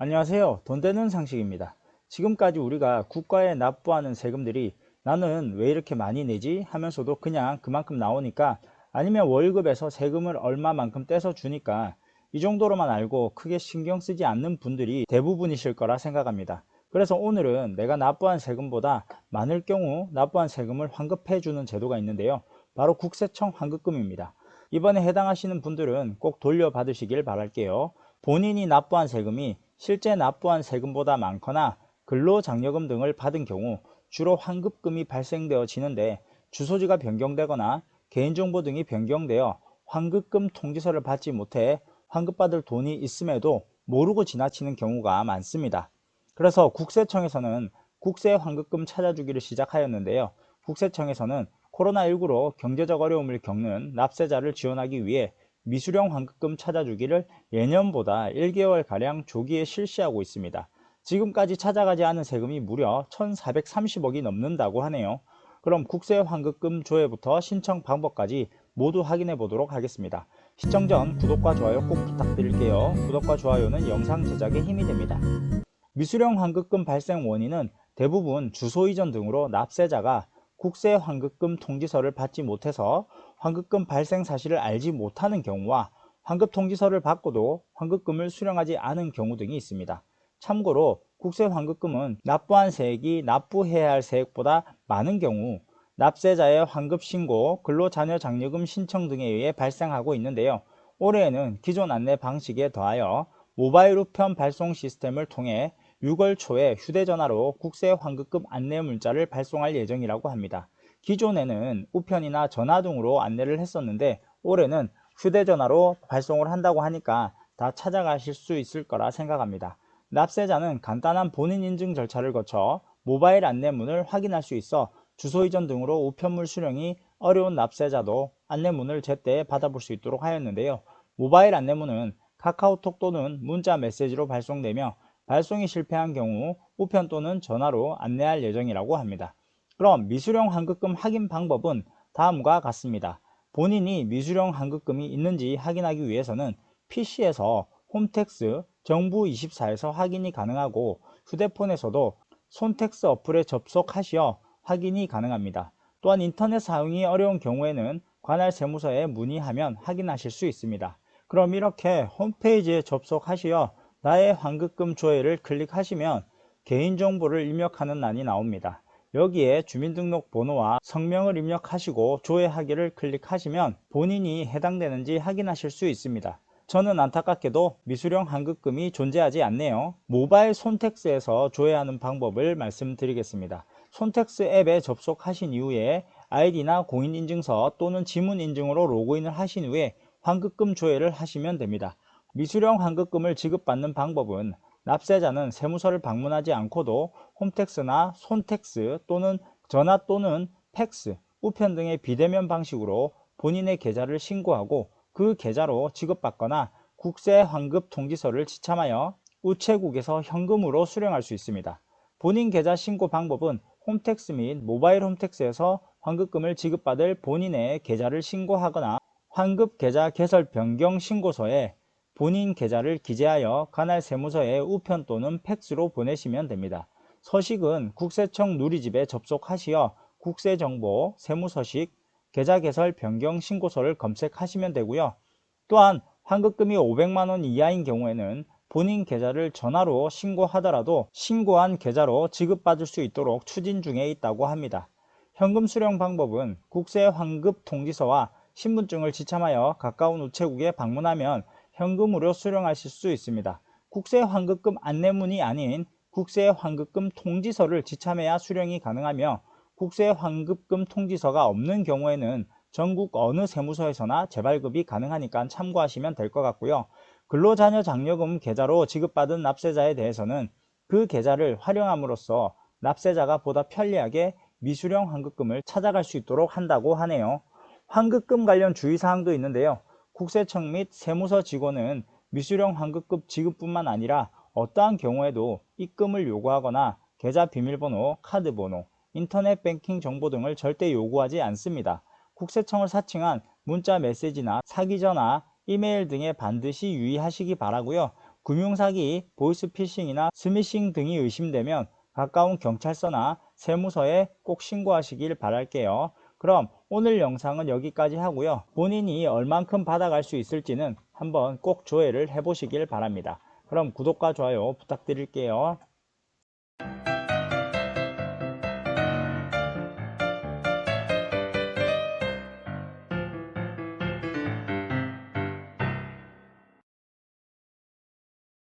안녕하세요. 돈 되는 상식입니다. 지금까지 우리가 국가에 납부하는 세금들이 나는 왜 이렇게 많이 내지 하면서도 그냥 그만큼 나오니까 아니면 월급에서 세금을 얼마만큼 떼서 주니까 이 정도로만 알고 크게 신경 쓰지 않는 분들이 대부분이실 거라 생각합니다. 그래서 오늘은 내가 납부한 세금보다 많을 경우 납부한 세금을 환급해 주는 제도가 있는데요. 바로 국세청 환급금입니다. 이번에 해당하시는 분들은 꼭 돌려받으시길 바랄게요. 본인이 납부한 세금이 실제 납부한 세금보다 많거나 근로장려금 등을 받은 경우 주로 환급금이 발생되어지는데 주소지가 변경되거나 개인정보 등이 변경되어 환급금 통지서를 받지 못해 환급받을 돈이 있음에도 모르고 지나치는 경우가 많습니다. 그래서 국세청에서는 국세 환급금 찾아주기를 시작하였는데요. 국세청에서는 코로나19로 경제적 어려움을 겪는 납세자를 지원하기 위해 미수령 환급금 찾아주기를 예년보다 1개월가량 조기에 실시하고 있습니다. 지금까지 찾아가지 않은 세금이 무려 1430억이 넘는다고 하네요. 그럼 국세 환급금 조회부터 신청 방법까지 모두 확인해 보도록 하겠습니다. 시청 전 구독과 좋아요 꼭 부탁드릴게요. 구독과 좋아요는 영상 제작에 힘이 됩니다. 미수령 환급금 발생 원인은 대부분 주소 이전 등으로 납세자가 국세 환급금 통지서를 받지 못해서 환급금 발생 사실을 알지 못하는 경우와 환급 통지서를 받고도 환급금을 수령하지 않은 경우 등이 있습니다. 참고로 국세 환급금은 납부한 세액이 납부해야 할 세액보다 많은 경우 납세자의 환급 신고, 근로자녀 장려금 신청 등에 의해 발생하고 있는데요. 올해에는 기존 안내 방식에 더하여 모바일 우편 발송 시스템을 통해 6월 초에 휴대전화로 국세 환급금 안내 문자를 발송할 예정이라고 합니다. 기존에는 우편이나 전화 등으로 안내를 했었는데 올해는 휴대전화로 발송을 한다고 하니까 다 찾아가실 수 있을 거라 생각합니다. 납세자는 간단한 본인 인증 절차를 거쳐 모바일 안내문을 확인할 수 있어 주소 이전 등으로 우편물 수령이 어려운 납세자도 안내문을 제때 받아볼 수 있도록 하였는데요. 모바일 안내문은 카카오톡 또는 문자 메시지로 발송되며 발송이 실패한 경우 우편 또는 전화로 안내할 예정이라고 합니다. 그럼 미수령 환급금 확인 방법은 다음과 같습니다. 본인이 미수령 환급금이 있는지 확인하기 위해서는 PC에서 홈택스 정부24에서 확인이 가능하고 휴대폰에서도 손택스 어플에 접속하시어 확인이 가능합니다. 또한 인터넷 사용이 어려운 경우에는 관할 세무서에 문의하면 확인하실 수 있습니다. 그럼 이렇게 홈페이지에 접속하시어 나의 환급금 조회를 클릭하시면 개인정보를 입력하는欄이 나옵니다. 여기에 주민등록번호와 성명을 입력하시고 조회하기를 클릭하시면 본인이 해당되는지 확인하실 수 있습니다. 저는 안타깝게도 미수령 환급금이 존재하지 않네요. 모바일 손택스에서 조회하는 방법을 말씀드리겠습니다. 손택스 앱에 접속하신 이후에 아이디나 공인인증서 또는 지문인증으로 로그인을 하신 후에 환급금 조회를 하시면 됩니다. 미수령 환급금을 지급받는 방법은 납세자는 세무서를 방문하지 않고도 홈택스나 손택스 또는 전화 또는 팩스, 우편 등의 비대면 방식으로 본인의 계좌를 신고하고 그 계좌로 지급받거나 국세 환급 통지서를 지참하여 우체국에서 현금으로 수령할 수 있습니다. 본인 계좌 신고 방법은 홈택스 및 모바일 홈택스에서 환급금을 지급받을 본인의 계좌를 신고하거나 환급 계좌 개설 변경 신고서에 본인 계좌를 기재하여 관할 세무서에 우편 또는 팩스로 보내시면 됩니다. 서식은 국세청 누리집에 접속하시어 국세정보, 세무서식, 계좌 개설 변경 신고서를 검색하시면 되고요. 또한 환급금이 500만원 이하인 경우에는 본인 계좌를 전화로 신고하더라도 신고한 계좌로 지급받을 수 있도록 추진 중에 있다고 합니다. 현금 수령 방법은 국세 환급 통지서와 신분증을 지참하여 가까운 우체국에 방문하면 현금으로 수령하실 수 있습니다. 국세 환급금 안내문이 아닌 국세 환급금 통지서를 지참해야 수령이 가능하며 국세 환급금 통지서가 없는 경우에는 전국 어느 세무서에서나 재발급이 가능하니까 참고하시면 될 것 같고요. 근로자녀 장려금 계좌로 지급받은 납세자에 대해서는 그 계좌를 활용함으로써 납세자가 보다 편리하게 미수령 환급금을 찾아갈 수 있도록 한다고 하네요. 환급금 관련 주의사항도 있는데요. 국세청 및 세무서 직원은 미수령 환급금 지급뿐만 아니라 어떠한 경우에도 입금을 요구하거나 계좌 비밀번호, 카드 번호, 인터넷 뱅킹 정보 등을 절대 요구하지 않습니다. 국세청을 사칭한 문자 메시지나 사기 전화, 이메일 등에 반드시 유의하시기 바라고요. 금융사기, 보이스피싱이나 스미싱 등이 의심되면 가까운 경찰서나 세무서에 꼭 신고하시길 바랄게요. 그럼 오늘 영상은 여기까지 하고요. 본인이 얼만큼 받아갈 수 있을지는 한번 꼭 조회를 해보시길 바랍니다. 그럼 구독과 좋아요 부탁드릴게요.